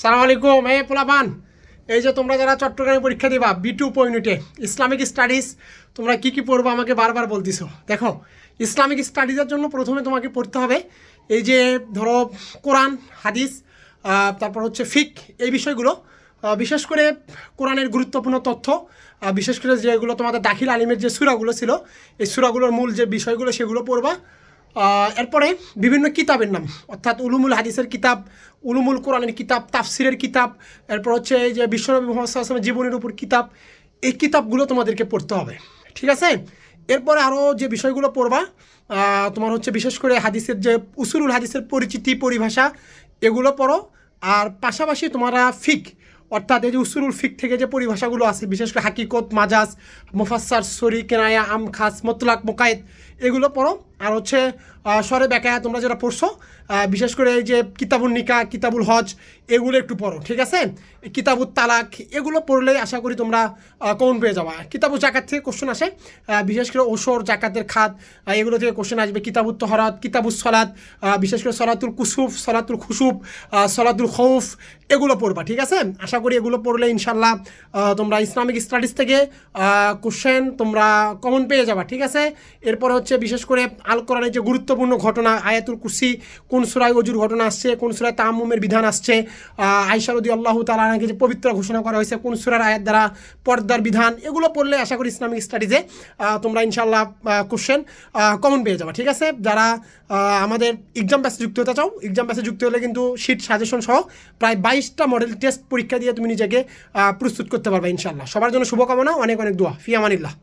সালাম আলাইকুম এই পোলাপান, এই যে তোমরা যারা চট্টগ্রামে পরীক্ষা দিবা বি টু পয়েন্টে ইসলামিক স্টাডিজ তোমরা কি কি পড়ব আমাকে বারবার বলতেছো। দেখো ইসলামিক স্টাডিজের জন্য প্রথমে তোমাকে পড়তে হবে এই যে ধরো কোরআন, হাদিস তারপর হচ্ছে ফিক, এই বিষয়গুলো। বিশেষ করে কোরআনের গুরুত্বপূর্ণ তথ্য বিশেষ করে যেগুলো তোমাদের দাখিল আলিমের যে সুরাগুলো ছিল, এই সুরাগুলোর মূল যে বিষয়গুলো সেগুলো পড়বা। এরপরে বিভিন্ন কিতাবের নাম। অর্থাৎ উলুমুল হাদিসের কিতাব, উলুমুল কোরআনের কিতাব, তাফসিরের কিতাব, এরপর হচ্ছে যে বিশ্বনবী মোহাম্মদ জীবনের উপর কিতাব, এই কিতাবগুলো তোমাদেরকে পড়তে হবে। ঠিক আছে? এরপরে আরও যে বিষয়গুলো পড়বা তোমার হচ্ছে বিশেষ করে হাদিসের যে উসুলুল হাদিসের পরিচিতি, পরিভাষা, এগুলো পড়ো। আর পাশাপাশি তোমরা ফিক অর্থাৎ এই যে উসুরুল ফিক থেকে যে পরিভাষাগুলো আছে, বিশেষ করে হাকিকত, মাজাজ মুফাসার সরি, কেনায়া আম খাস মতলাক মোকায়েত এগুলো পড়ো। আর হচ্ছে স্বরে বেকায়া তোমরা যেটা পড়ছো বিশেষ করে এই যে কিতাবুল নিকা, কিতাবুল হজ, এগুলো একটু পড়ো, ঠিক আছে? কিতাবুল তালাক, এগুলো পড়লে আশা করি তোমরা কমন পেয়ে যাবা। কিতাবুল জাকাত থেকে কোশ্চেন আসে বিশেষ করে ওসর, জাকাতের খাত এগুলো থেকে কোশ্চেন আসবে। কিতাবুত তহরাত কিতাবুল সলাদ বিশেষ করে সলাতুল কুসুফ, সলাতুল খুসুফ সলাতুল খৌফ, এগুলো পড়বা, ঠিক আছে? আশা করি, এগুলো পড়লে ইনশাল্লাহ তোমরা ইসলামিক স্টাডিজ থেকে কোশ্চেন তোমরা কমন পেয়ে যাবা, ঠিক আছে? এরপরে হচ্ছে বিশেষ করে আল কোরআনের যে গুরুত্বপূর্ণ ঘটনা, আয়াতুল কুসি কোন সুরায় অজুর ঘটনা আসছে, কোন সুরায় তামুমের বিধান আসছে আইসারদি আল্লাহ তালাকে যে পবিত্র ঘোষণা করা হয়েছে, কোন সুরার আয়াত দ্বারা পর্দার বিধান, এগুলো পড়লে আশা করি ইসলামিক স্টাডিজে তোমরা ইনশাল্লাহ কোশ্চেন কমন পেয়ে যাবা, ঠিক আছে? যারা আমাদের এক্সাম ব্যাচে যুক্ত হতে চাও এক্সাম ব্যাচে যুক্ত হলে কিন্তু শিট সাজেশন সহ প্রায় বাইশটা মডেল টেস্ট পরীক্ষা দিয়ে তুমি নিজেকে প্রস্তুত করতে পারবে ইনশাল্লাহ সবার জন্য শুভকামনা, অনেক অনেক দোয়া। ফি আমানিল্লাহ।